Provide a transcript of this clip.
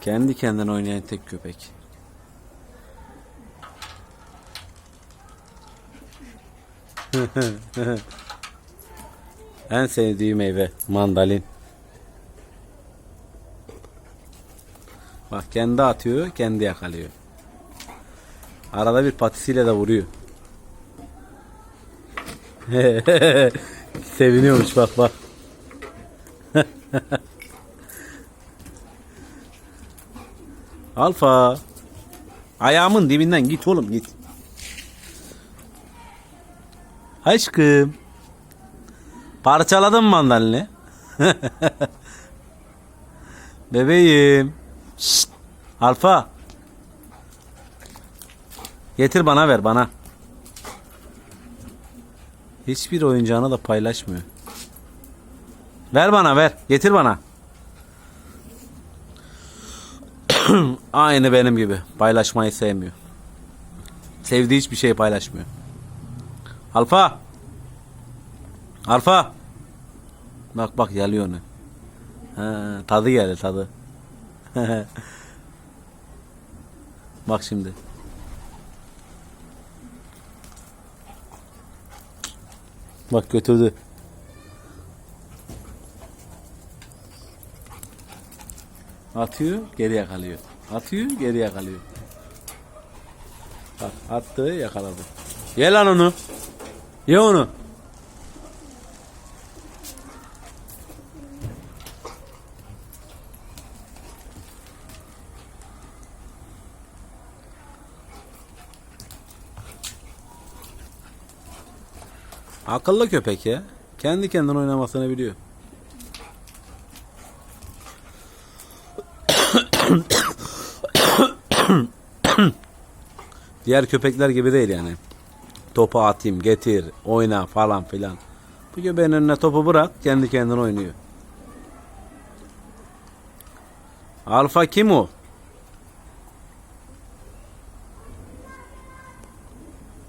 Kendi kendine oynayan tek köpek. en sevdiğim meyve mandalin. Bak kendi atıyor, kendi yakalıyor. Arada bir patisiyle de vuruyor. Seviniyormuş bak bak. Alfa. Ayağımın dibinden git oğlum git. Aşkım. Parçaladın mandalini? Bebeğim. Şşt. Alfa. Getir bana ver bana. Hiçbir oyuncağını da paylaşmıyor. Ver bana ver. Getir bana. Aynı benim gibi. Paylaşmayı sevmiyor. Sevdiği hiçbir şeyi paylaşmıyor. Alfa. Alfa. Bak bak yalıyor onu. Ha, tadı geldi tadı. bak şimdi. Bak götürdü. Atıyor, geri yakalıyor. Atıyor, geri yakalıyor. Bak attı, yakaladı. Ye lan onu. Ye onu. Akıllı köpek ya. Kendi kendine oynamasını biliyor. Diğer köpekler gibi değil yani. Topu atayım, getir, oyna falan filan. Bu köpeğin önüne topu bırak, kendi kendine oynuyor. Alfa kim o?